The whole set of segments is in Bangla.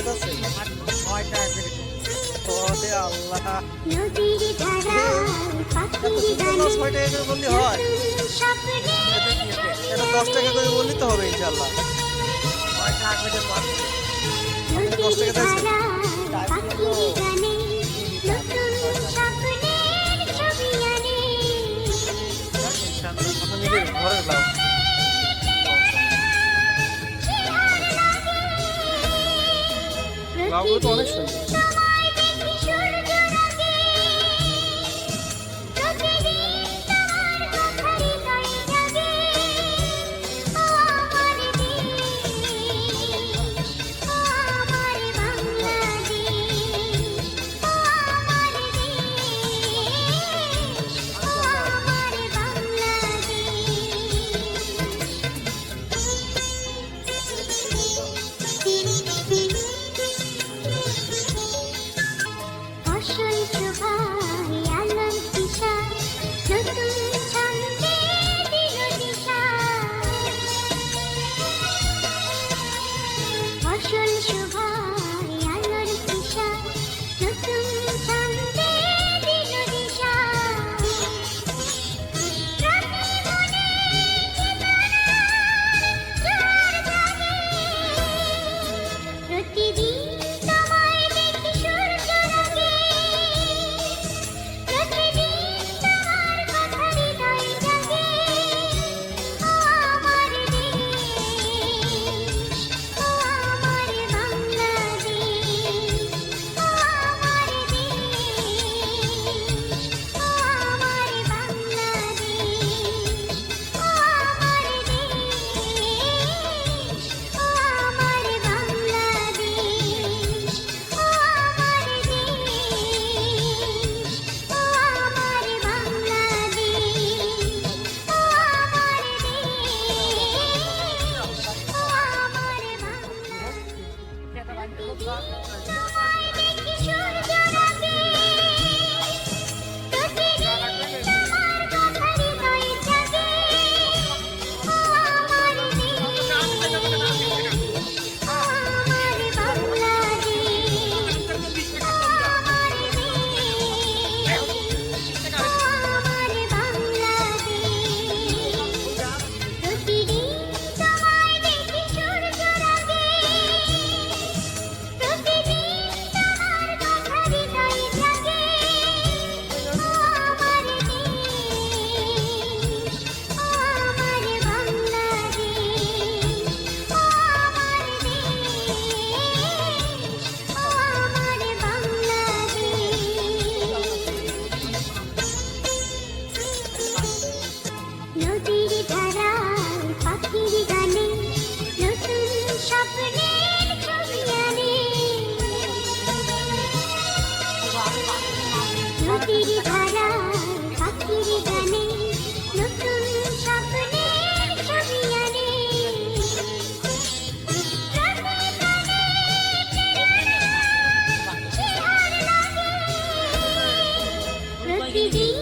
ছেড়ে যাচ্ছে ওরে আল্লাহ। ছয় টাকা করে বললে হয়? এটা দশ টাকা করে বললে তো হবে ইনশাল্লাহ দশ টাকা পাওয়াগুলো তো অনেক সুন্দর। নদীর ধারায়, পাখির গানে, নতুন স্বপ্নের ছবি আনে। নদীর ধারায়, পাখির গানে, নতুন স্বপ্নের ছবি আনে। প্রতিদিন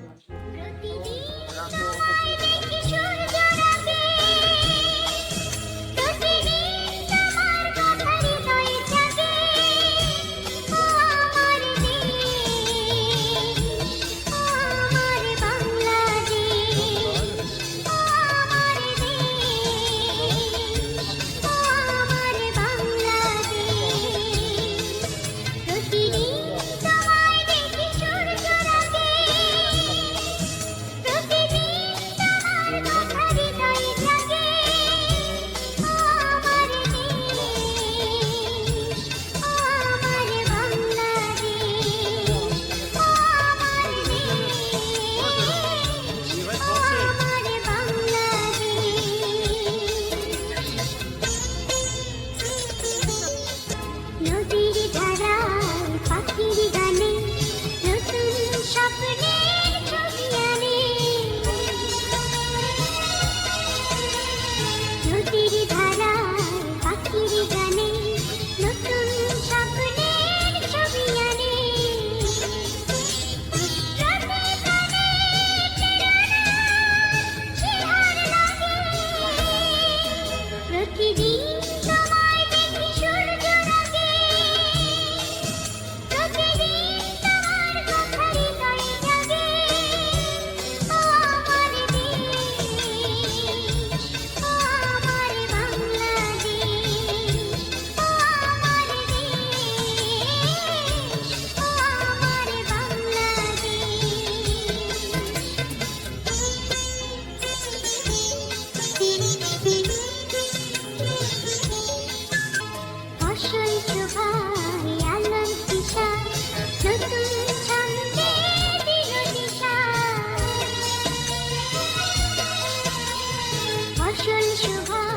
প্রতিদিন তোমায় Chưa